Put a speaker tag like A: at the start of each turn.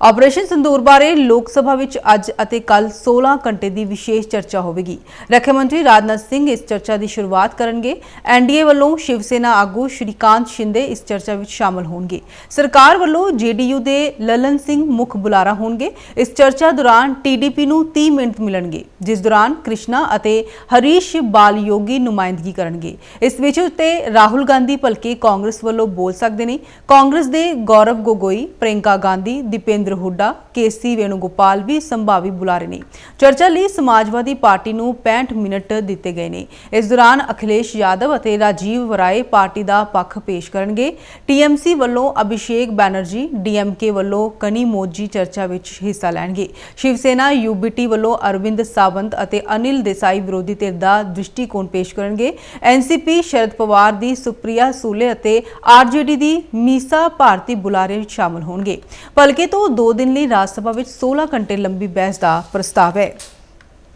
A: Operation ਸੰਦੂਰ ਬਾਰੇ ਲੋਕ ਸਭਾ ਵਿੱਚ ਅੱਜ ਅਤੇ ਕੱਲ 16 ਘੰਟੇ ਦੀ ਵਿਸ਼ੇਸ਼ ਚਰਚਾ ਹੋਵੇਗੀ। ਰੱਖਿਆ ਮੰਤਰੀ ਰਾਜਨਾਥ ਸਿੰਘ ਇਸ ਚਰਚਾ ਦੀ ਸ਼ੁਰੂਆਤ ਕਰਨਗੇ। ਐਨਡੀਏ ਵੱਲੋਂ ਸ਼ਿਵ ਸੈਨਾ ਆਗੂ ਸ਼੍ਰੀਕਾਂਤ ਸ਼ਿੰਦੇ ਇਸ ਚਰਚਾ ਵਿੱਚ ਸ਼ਾਮਲ ਹੋਣਗੇ। ਸਰਕਾਰ ਵੱਲੋਂ ਜੇਡੀਯੂ ਦੇ ਲਲਨ ਸਿੰਘ ਮੁੱਖ ਬੁਲਾਰਾ ਹੋਣਗੇ। ਇਸ ਚਰਚਾ ਦੌਰਾਨ ਟੀਡੀਪੀ ਨੂੰ 30 ਮਿੰਟ ਮਿਲਣਗੇ। ਜਿਸ ਦੌਰਾਨ ਕ੍ਰਿਸ਼ਨਾ ਅਤੇ ਹਰੀਸ਼ ਬਾਲਯੋਗੀ ਨੁਮਾਇੰਦਗੀ ਕਰਨਗੇ। ਇਸ ਵਿੱਚ ਉੱਤੇ ਰਾਹੁਲ ਗਾਂਧੀ ਭਲਕੇ ਕਾਂਗਰਸ ਵੱਲੋਂ ਬੋਲ ਸਕਦੇ ਨੇ। ਕਾਂਗਰਸ ਦੇ ਗੌਰਵ ਗੋਗੋਈ ਪ੍ਰਿੰਕਾ ਗਾਂਧੀ, ਦੀਪੇਂਦਰ ਹੁੱਡਾ, ਕੇਸੀ ਵੇਣੁਗੋਪਾਲ ਵੀ ਸੰਭਾਵੀ ਬੁਲਾਰੇ ਨੇ। ਚਰਚਾ ਲਈ ਸਮਾਜਵਾਦੀ ਪਾਰਟੀ ਨੂੰ 65 ਮਿੰਟ ਦਿੱਤੇ ਗਏ ਨੇ। ਇਸ ਦੌਰਾਨ ਅਖਿਲੇਸ਼ ਯਾਦਵ ਅਤੇ ਰਾਜੀਵ ਵਰਾਏ ਪਾਰਟੀ ਦਾ ਪੱਖ ਪੇਸ਼ ਕਰਨਗੇ। ਟੀਐਮਸੀ ਵੱਲੋਂ ਅਭਿਸ਼ੇਕ ਬੈਨਰਜੀ ਡੀਐਮਕੇ ਵੱਲੋਂ ਕਨੀ ਮੋਜੀ ਚਰਚਾ ਵਿੱਚ ਹਿੱਸਾ ਲੈਣਗੇ। ਸ਼ਿਵ ਸੈਨਾ ਯੂਬੀਟੀ ਵੱਲੋਂ ਅਰਵਿੰਦ ਸਾਵੰਤ ਅਤੇ ਅਨਿਲ ਦੇਸਾਈ ਵਿਰੋਧੀ ਧਿਰ ਦਾ ਦ੍ਰਿਸ਼ਟੀਕੋਣ ਪੇਸ਼ ਕਰਨਗੇ। ਐਨਸੀਪੀ ਸ਼ਰਦ ਪਵਾਰ ਦੀ ਸੁਪ੍ਰਿਆ ਸੂਲੇ ਅਤੇ ਆਰਜੇਡੀ ਦੀ ਮੀਸਾ ਭਾਰਤੀ ਬੁਲਾਰੇ ਵਿੱਚ ਸ਼ਾਮਲ ਹੋਣਗੇ। ਭਲਕੇ ਤੋਂ 2 ਦਿਨ ਲਈ ਰਾਜ ਸਭਾ ਵਿੱਚ 16 ਘੰਟੇ ਲੰਬੀ ਬਹਿਸ ਦਾ ਪ੍ਰਸਤਾਵ ਹੈ।